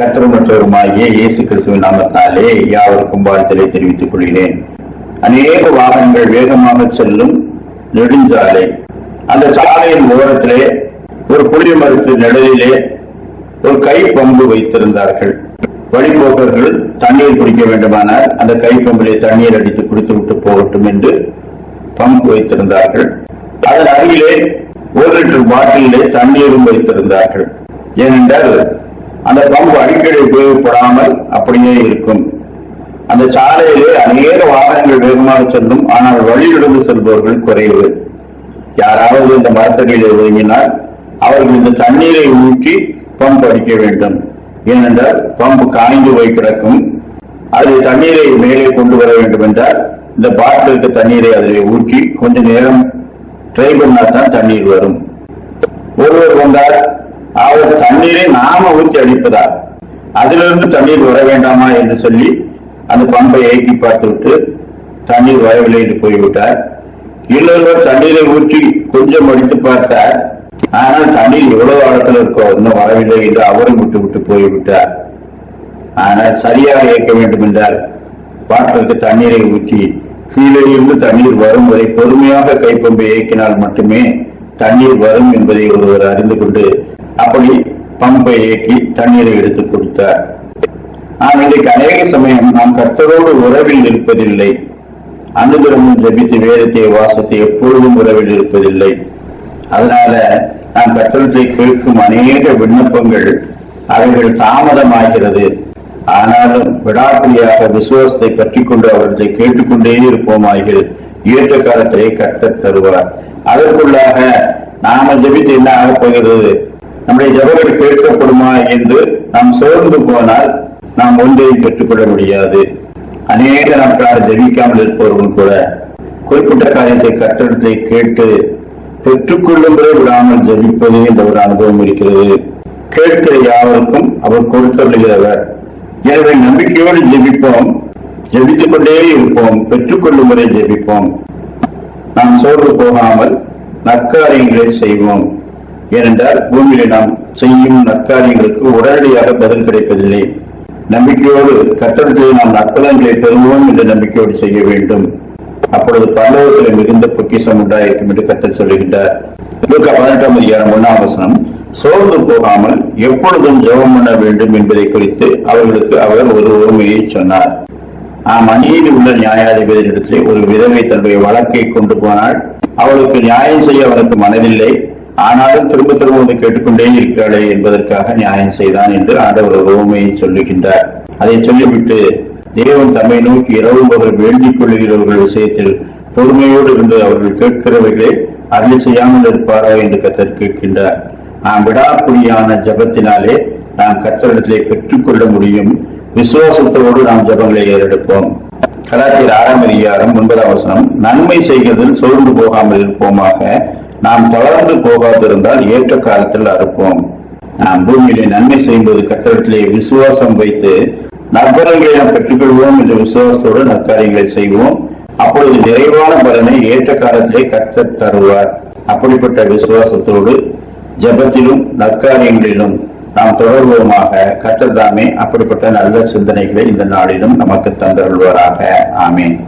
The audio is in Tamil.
கர்த்தர் இயேசு கிறிஸ்துவின் நாமத்தாலே யாவருக்கும் வாழ்த்தலை தெரிவித்துக் கொள்கிறேன். அநேக வாகனங்கள் வேகமாக செல்லும் நெடுஞ்சாலை. அந்த சாலையின் ஓரத்திலே ஒரு புளிய மரத்து நிழலிலே ஒரு கை பம்பு வைத்திருந்தார்கள். வழிபோக்கர்கள் தண்ணீர் குடிக்க வேண்டுமானால் அந்த கை பம்பிலே தண்ணீர் அடித்து குடித்து விட்டு போகட்டும் என்று பம்பு வைத்திருந்தார்கள். அதன் அருகிலே ஒரு லிட்டர் பாட்டிலே தண்ணீரும் வைத்திருந்தார்கள். ஏனென்றால் அந்த பம்பு அடிக்கடி உபயோகப்படாமல் அப்படியே இருக்கும். அந்த சாலையிலே அநேக வாகனங்கள் வேகமாக செல்லும் ஆனால் வழியிலிருந்து செல்பவர்கள் குறைவு. யாராவது இந்த மரத்தடியில் ஒதுங்கினால் அவர்கள் இந்த தண்ணீரை ஊற்றி பம்பு அடிக்க வேண்டும். ஏனென்றால் பம்பு காய்ந்து போய் கிடக்கும். அதில் தண்ணீரை மேலே கொண்டு வர வேண்டும் என்றால் இந்த பாட்டிலுக்கு தண்ணீரை அதில் ஊற்றி கொஞ்ச நேரம் ட்ரை பண்ணால் தான் தண்ணீர் வரும். ஒருவர் வந்தால் அவர் தண்ணீரை நாம ஊற்றி அடிப்பதா அதிலிருந்து தண்ணீர் வர வேண்டாமா என்று சொல்லி அந்த பம்பை ஏற்றி பார்த்துவிட்டு தண்ணீர் வரவில்லை என்று போய்விட்டார். இன்னொருவர் தண்ணீரை ஊற்றி கொஞ்சம் அடித்து பார்த்தார். ஆனால் தண்ணீர் எவ்வளவு ஆழத்தில் இருக்கோ இன்னும் வரவில்லை என்று அவரும் விட்டு விட்டு போய்விட்டார். ஆனால் சரியாக இயக்க வேண்டும் என்றால் பாட்டிலுக்கு தண்ணீரை ஊற்றி கீழே இருந்து தண்ணீர் வரும் வரை பொறுமையாக கைப்பம்பை இயக்கினால் மட்டுமே தண்ணீர் வரும் என்பதை ஒருவர் அறிந்து கொண்டு அப்படி பம்பை இயக்கி தண்ணீரை எடுத்து கொடுத்தார் ஆனால் இன்றைக்கு அநேக சமயம் நாம் கர்த்தரோடு உறவில் இருப்பதில்லை. அனுதினமும் ஜபித்து வேதத்தை வாசத்தை எப்பொழுதும் உறவில் இருப்பதில்லை. அதனால நாம் கர்த்தரத்தை கேட்கும் அநேக விண்ணப்பங்கள் அவைகள் தாமதமாகிறது. ஆனாலும் விடாப்பிடியாக விசுவாசத்தை பற்றி கொண்டு அவர்களை கேட்டுக்கொண்டே இருப்போமாகில் ஏற்ற காலத்திலே கர்த்தர் தருவார். அதற்குள்ளாக நாம ஜபித்து என்ன ஆகப்போகிறது நம்முடைய ஜபங்கள் கேட்கப்படுமா என்று நாம் சோர்ந்து போனால் நாம் ஒன்றையும் பெற்றுக்கொள்ள முடியாது. அநேக நாட்களாக ஜெபிக்காமல் இருப்பவர்கள் கூட குறிப்பிட்ட காரியத்தை கட்டணத்தை கேட்டு பெற்றுக்கொள்ளும்படி விடாமல் ஜபிப்பது என்ற ஒரு அனுபவம் இருக்கிறது. கேட்கிற யாவருக்கும் அவர் கொடுத்தருளுகிறவர் எனவே நம்பிக்கையோடு ஜெபிப்போம். ஜெபித்துக் கொண்டே இருப்போம். பெற்றுக்கொள்ளும் வரை ஜெபிப்போம். நாம் சோர்ந்து போகாமல் நற்காரியங்களை செய்வோம். ஏனென்றால் பூமியில நாம் செய்யும் நற்காரியங்களுக்கு உடனடியாக பதில் கிடைப்பதில்லை. நம்பிக்கையோடு கத்தடத்திலே நாம் நற்பலன்களை பெறுவோம் என்ற நம்பிக்கையோடு செய்ய வேண்டும். அப்பொழுது பல்லவத்தில் மிகுந்த பொக்கிசம் உண்டாயிருக்கும் என்று கத்தர் சொல்லுகின்றார். பதினெட்டாம் அதிகாரம் ஒன்னாம் வசனம் சோர்ந்து போகாமல் எப்பொழுதும் ஜெபம் பண்ண வேண்டும் என்பதை குறித்து அவர்களுக்கு அவர் ஒரு உரிமையை சொன்னார். ஆம் அநீதி உள்ள நியாயாதிபதியிடத்திலே ஒரு விதவை தன்னுடைய வழக்கை கொண்டு போனால் அவளுக்கு நியாயம் செய்ய அவனுக்கு மனதில்லை. ஆனாலும் திரும்ப திரும்ப வந்து கேட்டுக்கொண்டே இருக்கிறாளே என்பதற்காக நியாயம் செய்தான் என்று ஆண்டவர் ரோமையை சொல்லுகின்றார். அதை சொல்லிவிட்டு தேவன் தம்மை நோக்கி இரவும் அவர் வேண்டிக் கொள்ளுகிறவர்கள் விஷயத்தில் பொறுமையோடு இருந்து அவர்கள் கேட்கிறவர்களே அருள் செய்யாமல் இருப்பாரோ என்று கத்தர் கேட்கின்றார். நாம் விடாப்புடியான ஜபத்தினாலே நாம் கத்தரிடத்திலே பெற்றுக்கொள்ள முடியும். விசுவாசத்தோடு நாம் ஜபங்களை ஏறெடுப்போம். கலாத்தியர் ஆறாம் அதிகாரம் ஒன்பதாம் வசனம் நன்மை செய்கிறதில் சோர்ந்து போகாமல் இருப்போமாக நாம் தொடர்ந்து போகாதிருந்தால் ஏற்ற காலத்தில் அறுப்போம். நாம் பூமியிலே நன்மை செய்யும்போது கத்தரிடத்திலே விசுவாசம் வைத்து நற்பலன்களை நாம் பெற்றுக்கொள்வோம் என்ற விசுவாசத்தோடு நற்காரியங்களை செய்வோம். அப்பொழுது நிறைவான பலனை ஏற்ற காலத்திலே கத்தர் தருவார். அப்படிப்பட்ட விசுவாசத்தோடு ஜபத்திலும் நற்காரியங்களிலும் நாம் தொடர்வோமாக. கத்தர் தாமே அப்படிப்பட்ட நல்ல சிந்தனைகளை இந்த நாளிலும் நமக்கு தந்தருள்வாராக. ஆமேன்.